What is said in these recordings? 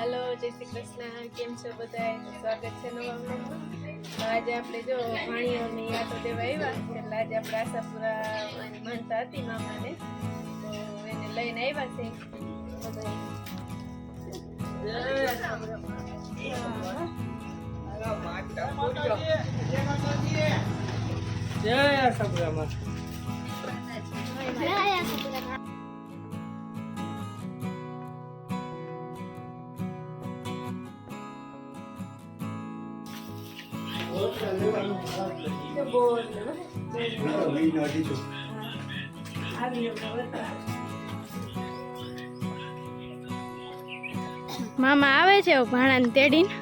હાલો જય શ્રી કૃષ્ણ. કેમ છો બધા સ્વાગત છે નવા બ્લોગમાં આજે આપણે જો ભાણીઓની યાદો દેવા આવ્યા એટલે આજે આપણે આશાપુરા માનતા હતી મામાને. તો એને લઈને આવ્યા છે. બધા જય સબરામાં મામા આવે છે ભાણાને તેડીને.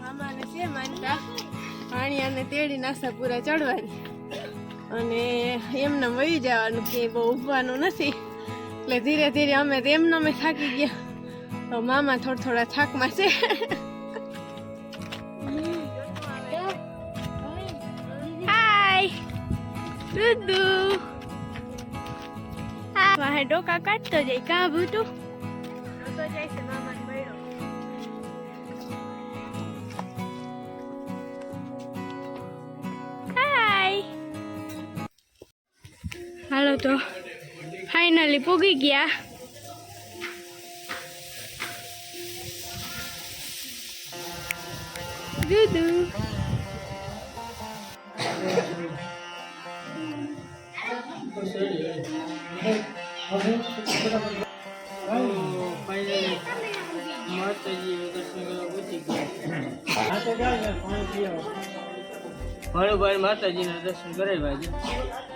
મામાને છે માનતા. પાણી અને તેડી નાસ્તા પૂરા ચડવાની. અને એમને વહી જવાનું કે બહુ ઉભવાનું નથી. એટલે ધીરે ધીરે અમે તો એમને અમે થાકી ગયા. તો મામા થોડા થોડા થાકમાં છે. હાય દુદુ. વાહે ડોકા કાઢતો જાય કા ભૂતું? તો જાય છે હાલો તો ફાઇનલી પૂગી ગયા. ભણુભાઈ માતાજીના દર્શન કરાવ્યા છે.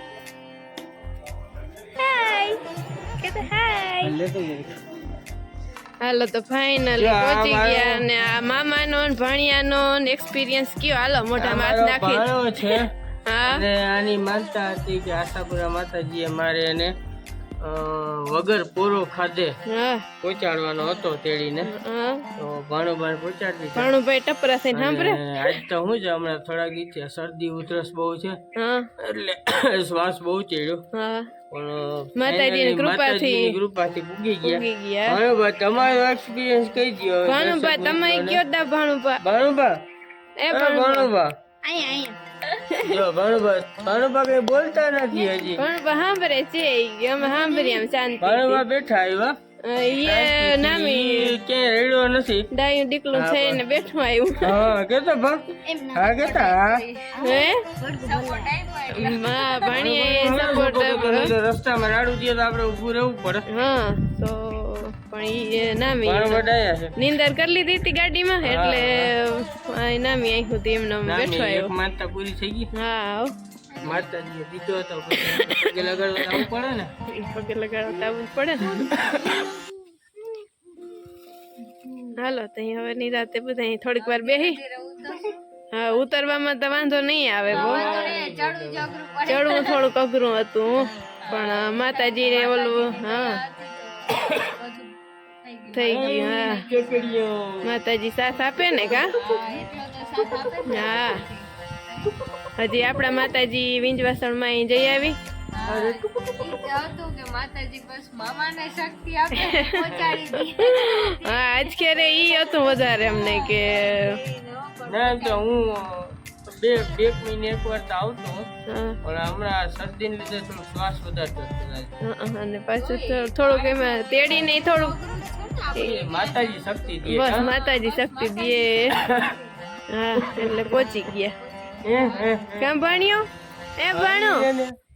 હાલો તો ફાઇનલી પહોંચી ગયા અને આ મામાનો ને ભાણિયાનો એક્સપિરિયન્સ કયો? હાલો મોઢામાં હાથ નાખી. છે. અને આની માનતા હતી કે આશાપુરા માતાજીએ મારે એને વગર પૂરો ખાધે પહોંચાડવાનો હતો તેડીને. તો ભાણુભાઈ પહોંચાડી ભાણુભાઈ ટપરા થઈને સાંભળે? આજ તો હું છે હમણાં થોડાક ઈચ્છે શરદી ઉધરસ બહુ છે. એટલે શ્વાસ બહુ ચડ્યો. હા. પણ માતાજીની કૃપાથી કૃપાથી પૂગી ગયા. ભાણુભા તમારો એક્સપિરિયન્સ કહી દો ભાણુભા તમે કયો દા ભાણુભા ભાણુભા એ ભાણુભા ભાણુભા જો ભાણુભા ભાણુભા કઈ બોલતા નથી હજી. ભાણુભા સાંભળે છે અમે સાંભળીએ આમ શાંતિ ભાણુભા બેઠા આવ્યા. એ નામી ક્યાંય રેડ્યો નથી. ડાયું દીકલું થઈને બેઠું આવ્યું હા કેતો ભા હા કેતા હે. માં ભાણિયાએ સપોર્ટ રસ્તામાં રાડું દે તો આપણે ઊભું રહેવું પડે. હા તો પણ એ નામી નિંદર કરી લીધી હતી ગાડીમાં એટલે નામી અહીં સુધી એમને બેઠો આવ્યો માનતા પૂરી થઈ ગઈ. હા હો. માતાજીએ દીધો હતો પગે લગાડવા આવવું પડે ને? પગે લગાડવા આવવું પડે ને. હાલો તો હવે નિરાતે બધા અહીં થોડીક વાર બેહી. હા ઉતરવામાં તો વાંધો નહીં આવે બહુ. ચડવું થોડુંક અઘરું હતું પણ માતાજીને ઓલું હા. થઈ ગયું હા. માતાજી સાથ આપે ને કા? હા. હજી આપણા માતાજી વિંજવાસણમાં અહીં જઈ આવી. હા આજ ખેરે ઈ હતું વધારે અમને કે ના એમ તો હું બે બે મહિને એક વાર તો આવતો. હા, પણ હમણાં શરદીને લીધે થોડો શ્વાસ વધારે ચડતો જાય હા, અને પાછું તો થોડુંક એમાં તેડી નહીં થોડુંક એ માતાજી શક્તિ દે બસ હા? માતાજી શક્તિ દે. હા એટલે પહોંચી ગયા. હે, હે, હે. કેમ ભણ્યો એ ભણો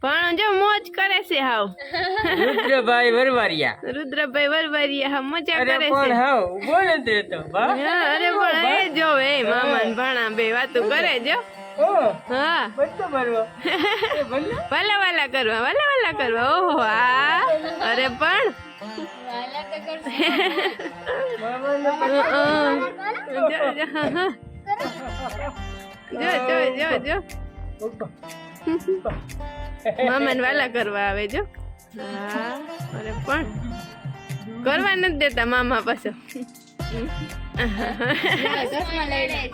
પણ જો મોજ કરે છે હાવ. રુદ્રભાઈ વરવારિયા. રુદ્રભાઈ વરવારિયા હા મજા કરે પણ છે. હા ઊભો નથી રહેતો બા. હા, અરે પણ એ જો એ મામા ને ભાણા બે વાતો કરે જો. હા. બધો ભરવો એ વાલા કરવા ભલા વાલા કરવા. ઓહો હા. અરે પણ. જો, જો. જો જો મામાને વાલા કરવા આવે જો. હા અરે પણ. કરવા નથી દેતા મામા પાછો.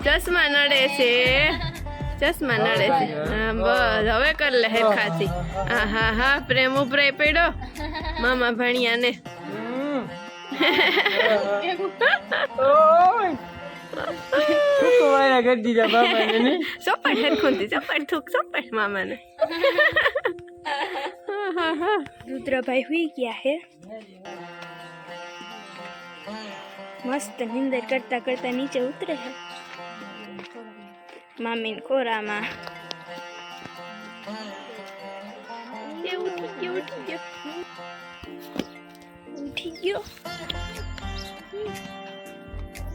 ચશ્મા નડે છે. ચશ્મા નડે છે. હા બસ હવે કર લે હેરખાથી. હા હા હા પ્રેમ ઉપરાય પડ્યો. મામા ભણ્યા ઓય. થૂકો વાળા કરી દીધા બાપાને ને? ચોપડ હેરખુંથી ચોપડ થૂક ચોપડ મામાને. રુદ્રભાઈ હુઈ ગયા હે. મસ્ત નિંદર કરતા કરતા નીચે ઉતરે હે. મામીન ખોરામાં. ઉઠી ગયો ઉઠી ગયો. ઉઠી ગયો.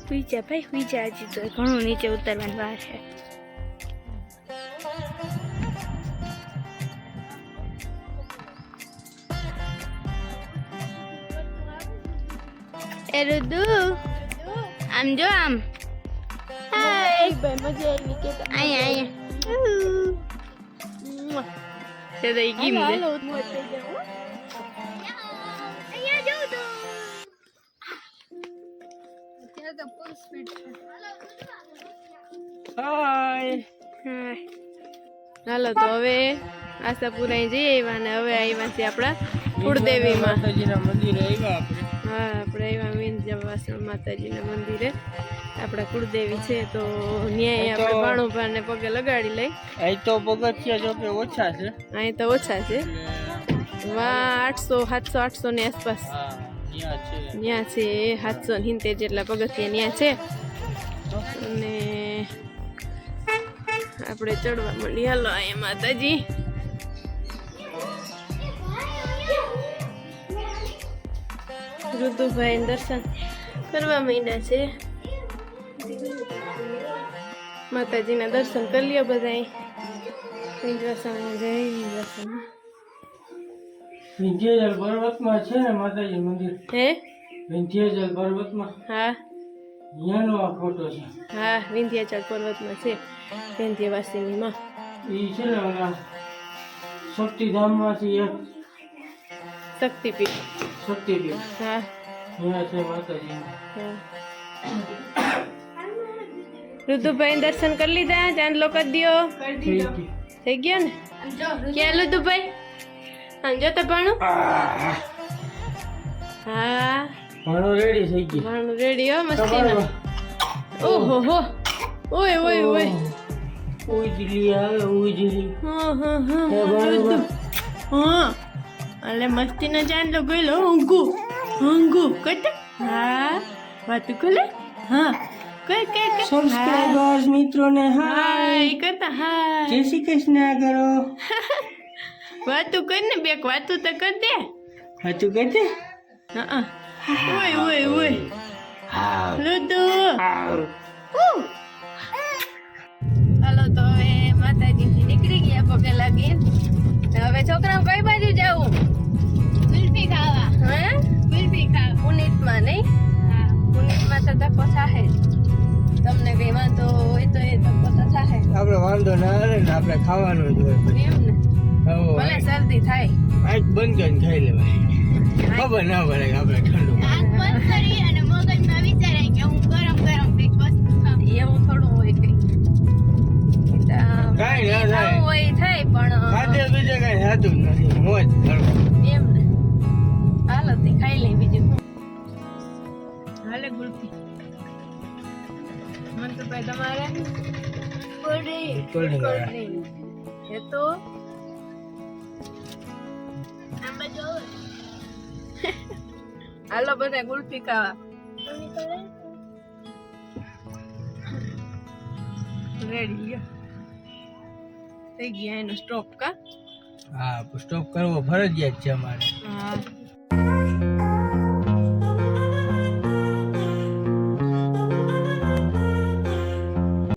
હુઈ જા ભાઈ હુઈ જા હજી તો ઘણું નીચે ઉતરવાનું વાર છે. એ રુદુ આમ જો આમ. હાય ભાઈ મજા આવી કે અહીંયા અહીંયા તે હાય હાય. હાલો તો હવે આશાપુરા જઈ આવ્યા ને હવે આવ્યા છીએ આપણા કુળદેવીમાં. માતાજીના મંદિરે આવ્યા આપણે. હા આપણે આવ્યા વિંધ્યવાસણ માતાજીના મંદિરે. આપણા કુળદેવી છે તો ન્યાય આપણે તો- ભાણુભાને પગે લગાડી લઈ. અહીં તો પગથિયા જો કે ઓછા છે. અહીં તો ઓછા છે. વાહ વા આઠસો સાતસો આઠસો ની આસપાસ. હા. ત્યાં છે. સાતસો સિત્તેર જેટલા પગથિયા ત્યાં છે. અને આપણે ચડવા મળી હાલો એ માતાજી. ઋતુભાઈ દર્શન કરવા માંડ્યા છે. માતાજીના દર્શન કરી લ્યો વિંધ્યાસણ જય વિંધ્યાચલ પર્વતમાં છે ને માતાજી મંદિર? હે? વિંધ્યાચલ પર્વતમાં? હા. અહીંયાનો આ ફોટો છે. હા વિંધ્યાચલ પર્વતમાં છે. વિંધ્યવાસિનીમાં એ છે ને ઓલા શક્તિધામમાંથી એક શક્તિપીઠ. શક્તિપીઠ. હા. ત્યાં છે માતાજી. હા. ઋતુભાઈ દર્શન કરી લીધા ચાંદલો કરી દિયો. થઈ ગયો. ને? ક્યાં ઋતુભાઈ આમ જો તો ભણું? હા. ઘણો રેડી થઈ ગઈ. ભણું રેડી હો મસ્તીનો. ઓહો હો. ઓય ઓય ઓય. ઉજલી આવે ઉજલી હા હા હા હા ભણું. હા. એટલે મસ્તીનો ચાંદલો ગયેલો. ઊંઘું ઊંઘું. કટ. હા. વાત ખોલે? હા. કઈ કઈ કઈ સબસ્ક્રાઇબર્સ મિત્રોને હાય. કરતા હાય. જય શ્રી કૃષ્ણ કરો વાતું કર ને બેક વાતું તો કર દે. હતું કહેતે હા ઓય ઓય ઓય. હા લુદુ હાલો તો હવે માતાજીથી નીકળી ગયા પગે લાગી. હવે છોકરાઓ કઈ બાજુ જવું? કુલ્ફી ખાવા. હે? કુલ્ફી ખાવા. પુનિતમાં નહીં? પુનિતમાં તો ધક્કો થાહે. તમને કઈ વાંધો હોય તો એ ધક્કો તો થાહે. આપણે વાંધો ના આવે ને આપણે ખાવાનું જ હોય એમ ને? ભલે શરદી થાય. આજ બંધ કરીને ખાઈ લેવાય. ખબર ના પડે કે આપણે ઠંડુ એવું થોડું હોય કઈ. કાંઈ ના થાય. હોય થાય પણ ખાતે બીજે કઈ થતું નથી. મોજ એમ ને. હાલો તે ખાઈ લઈ બીજું. હાલે ગુલફી. તમારે. એ તો હાલો બધા ગુલ્ફી ખાવા. રેડી થઈ ગયા એનો સ્ટોપ કા? હા સ્ટોપ કરવો ફરજિયાત છે અમારે. હા.